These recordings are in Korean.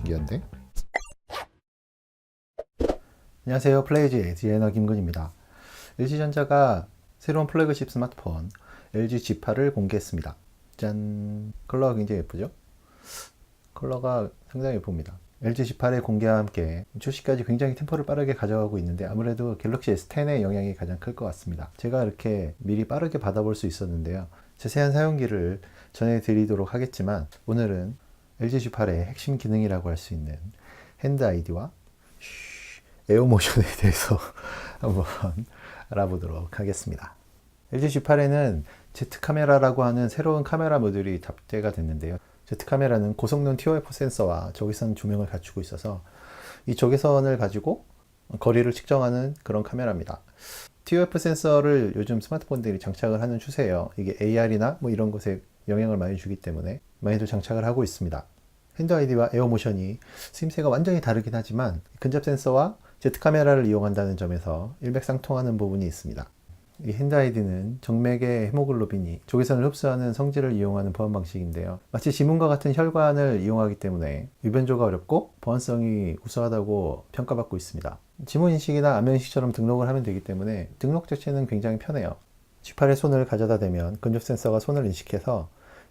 신기한데? 안녕하세요. 플레이즈의 디자이너 김근입니다. LG전자가 새로운 플래그십 스마트폰 LG G8을 공개했습니다. 짠! 컬러가 굉장히 예쁘죠? 컬러가 상당히 예쁩니다. LG G8의 공개와 함께 출시까지 굉장히 템포를 빠르게 가져가고 있는데 아무래도 갤럭시 S10의 영향이 가장 클 것 같습니다. 제가 이렇게 미리 빠르게 받아볼 수 있었는데요. 자세한 사용기를 전해드리도록 하겠지만 오늘은 LG G8의 핵심 기능이라고 할 수 있는 핸드 아이디와 에어모션에 대해서 한번 알아보도록 하겠습니다. LG G8에는 Z 카메라라고 하는 새로운 카메라 모듈이 탑재가 됐는데요. Z 카메라는 고성능 TOF 센서와 적외선 조명을 갖추고 있어서 이 적외선을 가지고 거리를 측정하는 그런 카메라입니다. TOF 센서를 요즘 스마트폰들이 장착을 하는 추세예요. 이게 AR이나 뭐 이런 것에 영향을 많이 주기 때문에 많이들 장착을 하고 있습니다. 핸드 아이디와 에어모션이 쓰임새가 완전히 다르긴 하지만 근접 센서와 Z 카메라를 이용한다는 점에서 일맥상통하는 부분이 있습니다. 이 핸드 아이디는 정맥의 헤모글로빈이 적외선을 흡수하는 성질을 이용하는 보안 방식인데요. 마치 지문과 같은 혈관을 이용하기 때문에 유변조가 어렵고 보안성이 우수하다고 평가받고 있습니다. 지문 인식이나 안면 인식처럼 등록을 하면 되기 때문에 등록 자체는 굉장히 편해요. G8의 손을 가져다 대면 근접 센서가 손을 인식해서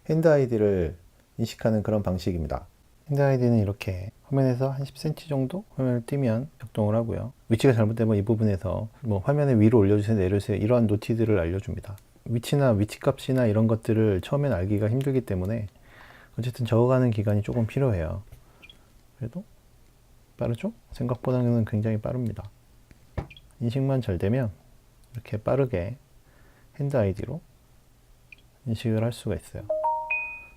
핸드 아이디를 인식하는 그런 방식입니다. 핸드 아이디는 이렇게 화면에서 한 10cm 정도 화면을 띄면 작동을 하고요. 위치가 잘못되면 이 부분에서 뭐 화면에 위로 올려주세요, 내려주세요 이러한 노티들을 알려줍니다. 위치나 위치 값이나 이런 것들을 처음엔 알기가 힘들기 때문에 어쨌든 적어가는 기간이 조금 필요해요. 그래도 빠르죠? 생각보다는 굉장히 빠릅니다. 인식만 잘 되면 이렇게 빠르게 핸드 아이디로 인식을 할 수가 있어요.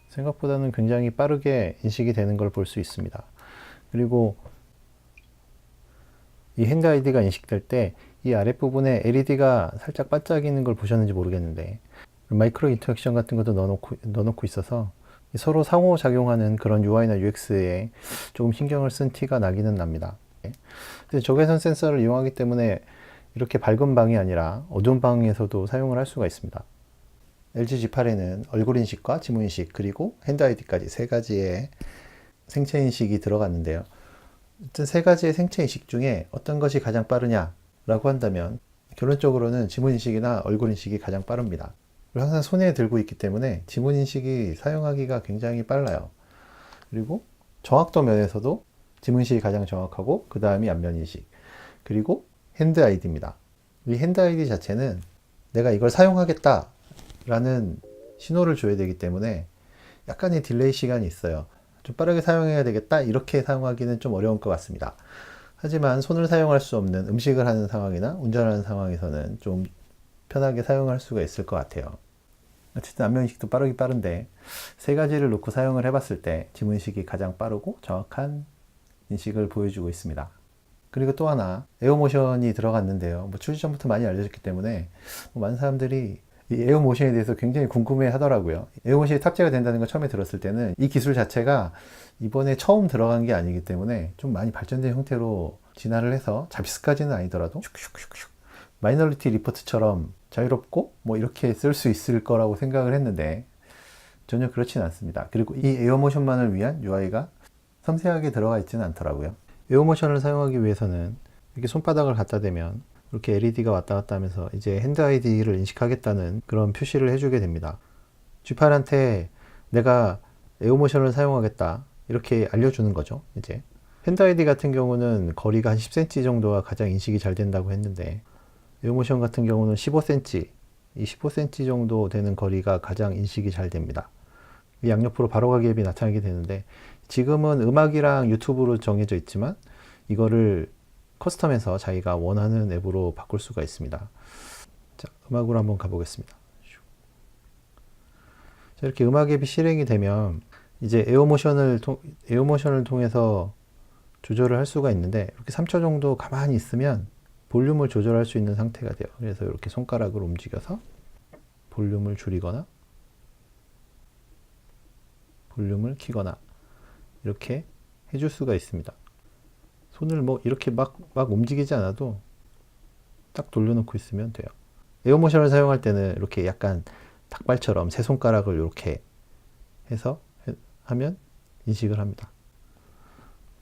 생각보다는 굉장히 빠르게 인식이 되는 걸 볼 수 있습니다. 그리고 이 핸드 아이디가 인식될 때 이 아랫부분에 LED가 살짝 반짝이는 걸 보셨는지 모르겠는데 마이크로 인터랙션 같은 것도 넣어놓고, 넣어놓고 있어서 서로 상호작용하는 그런 UI나 UX에 조금 신경을 쓴 티가 나기는 납니다. 근데 적외선 센서를 이용하기 때문에 이렇게 밝은 방이 아니라 어두운 방에서도 사용을 할 수가 있습니다. LG G8에는 얼굴 인식과 지문 인식 그리고 핸드 아이디까지 세 가지의 생체 인식이 들어갔는데요. 어떤 세 가지의 생체 인식 중에 어떤 것이 가장 빠르냐라고 한다면 결론적으로는 지문 인식이나 얼굴 인식이 가장 빠릅니다. 항상 손에 들고 있기 때문에 지문 인식이 사용하기가 굉장히 빨라요. 그리고 정확도 면에서도 지문 인식이 가장 정확하고 그 다음이 안면 인식 그리고 핸드 아이디입니다. 이 핸드 아이디 자체는 내가 이걸 사용하겠다 라는 신호를 줘야 되기 때문에 약간의 딜레이 시간이 있어요. 좀 빠르게 사용해야 되겠다 이렇게 사용하기는 좀 어려운 것 같습니다. 하지만 손을 사용할 수 없는 음식을 하는 상황이나 운전하는 상황에서는 좀 편하게 사용할 수가 있을 것 같아요. 어쨌든 안면인식도 빠르기 빠른데 세 가지를 놓고 사용을 해봤을 때 지문인식이 가장 빠르고 정확한 인식을 보여주고 있습니다. 그리고 또 하나 에어모션이 들어갔는데요. 뭐 출시 전부터 많이 알려졌기 때문에 뭐 많은 사람들이 이 에어모션에 대해서 굉장히 궁금해 하더라고요. 에어모션이 탑재가 된다는 걸 처음에 들었을 때는 이 기술 자체가 이번에 처음 들어간 게 아니기 때문에 좀 많이 발전된 형태로 진화를 해서 잡스까지는 아니더라도 슉슉슉슉 마이너리티 리포트처럼 자유롭고 뭐 이렇게 쓸 수 있을 거라고 생각을 했는데 전혀 그렇진 않습니다. 그리고 이 에어모션만을 위한 UI가 섬세하게 들어가 있지는 않더라고요. 에어모션을 사용하기 위해서는 이렇게 손바닥을 갖다 대면 이렇게 LED가 왔다 갔다 하면서 이제 핸드 아이디를 인식하겠다는 그런 표시를 해주게 됩니다. G8한테 내가 에어모션을 사용하겠다 이렇게 알려주는 거죠. 이제 핸드 아이디 같은 경우는 거리가 한 10cm 정도가 가장 인식이 잘 된다고 했는데 에어모션 같은 경우는 15cm, 이 15cm 정도 되는 거리가 가장 인식이 잘 됩니다. 양옆으로 바로 가기 앱이 나타나게 되는데 지금은 음악이랑 유튜브로 정해져 있지만 이거를 커스텀해서 자기가 원하는 앱으로 바꿀 수가 있습니다. 자, 음악으로 한번 가보겠습니다. 자, 이렇게 음악 앱이 실행이 되면 이제 에어모션을 통, 에어모션을 통해서 조절을 할 수가 있는데 이렇게 3초 정도 가만히 있으면 볼륨을 조절할 수 있는 상태가 돼요. 그래서 이렇게 손가락을 움직여서 볼륨을 줄이거나 볼륨을 키거나 이렇게 해줄 수가 있습니다. 손을 뭐 이렇게 막, 막 움직이지 않아도 딱 돌려놓고 있으면 돼요. 에어모션을 사용할 때는 이렇게 약간 닭발처럼 세 손가락을 이렇게 해서 하면 인식을 합니다.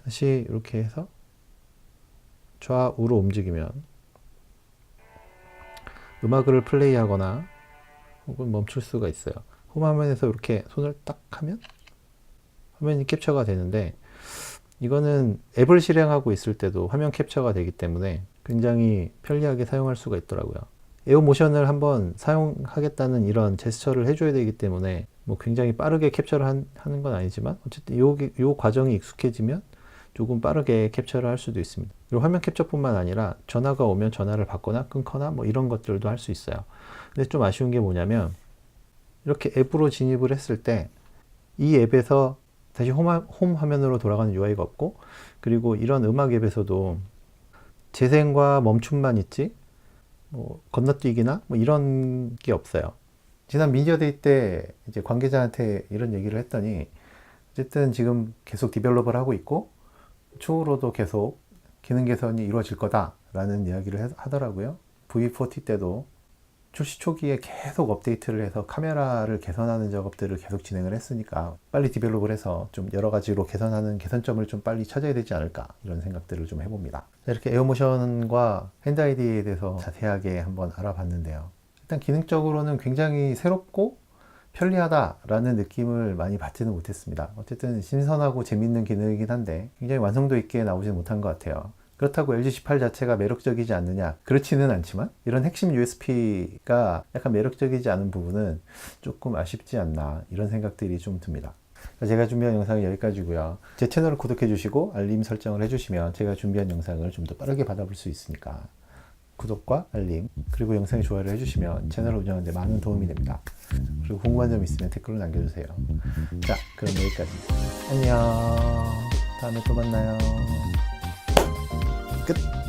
다시 이렇게 해서 좌우로 움직이면 음악을 플레이하거나 혹은 멈출 수가 있어요. 홈화면에서 이렇게 손을 딱 하면 화면이 캡처가 되는데 이거는 앱을 실행하고 있을 때도 화면 캡처가 되기 때문에 굉장히 편리하게 사용할 수가 있더라고요. 에어모션을 한번 사용하겠다는 이런 제스처를 해줘야 되기 때문에 뭐 굉장히 빠르게 캡처를 한- 하는 건 아니지만 어쨌든 요, 요 과정이 익숙해지면 조금 빠르게 캡처를 할 수도 있습니다. 그리고 화면 캡처뿐만 아니라 전화가 오면 전화를 받거나 끊거나 뭐 이런 것들도 할 수 있어요. 근데 좀 아쉬운 게 뭐냐면 이렇게 앱으로 진입을 했을 때 이 앱에서 다시 홈, 화- 홈 화면으로 돌아가는 UI가 없고 그리고 이런 음악 앱에서도 재생과 멈춤만 있지 뭐 건너뛰기나 뭐 이런 게 없어요. 지난 미디어데이 때 이제 관계자한테 이런 얘기를 했더니 어쨌든 지금 계속 디벨롭을 하고 있고 추후로도 계속 기능 개선이 이루어질 거다라는 이야기를 해- 하더라고요. V40 때도 출시 초기에 계속 업데이트를 해서 카메라를 개선하는 작업들을 계속 진행을 했으니까 빨리 디벨롭을 해서 좀 여러 가지로 개선하는 개선점을 좀 빨리 찾아야 되지 않을까 이런 생각들을 좀 해봅니다. 자, 이렇게 에어모션과 핸드 아이디에 대해서 자세하게 한번 알아봤는데요. 일단 기능적으로는 굉장히 새롭고 편리하다라는 느낌을 많이 받지는 못했습니다. 어쨌든 신선하고 재밌는 기능이긴 한데 굉장히 완성도 있게 나오지는 못한 것 같아요. 그렇다고 LG18 자체가 매력적이지 않느냐? 그렇지는 않지만 이런 핵심 USP가 약간 매력적이지 않은 부분은 조금 아쉽지 않나 이런 생각들이 좀 듭니다. 자, 제가 준비한 영상은 여기까지고요. 제 채널을 구독해 주시고 알림 설정을 해주시면 제가 준비한 영상을 좀 더 빠르게 받아볼 수 있으니까 구독과 알림 그리고 영상에 좋아요를 해주시면 채널을 운영하는 데 많은 도움이 됩니다. 그리고 궁금한 점 있으면 댓글로 남겨주세요. 자, 그럼 여기까지. 안녕. 다음에 또 만나요. market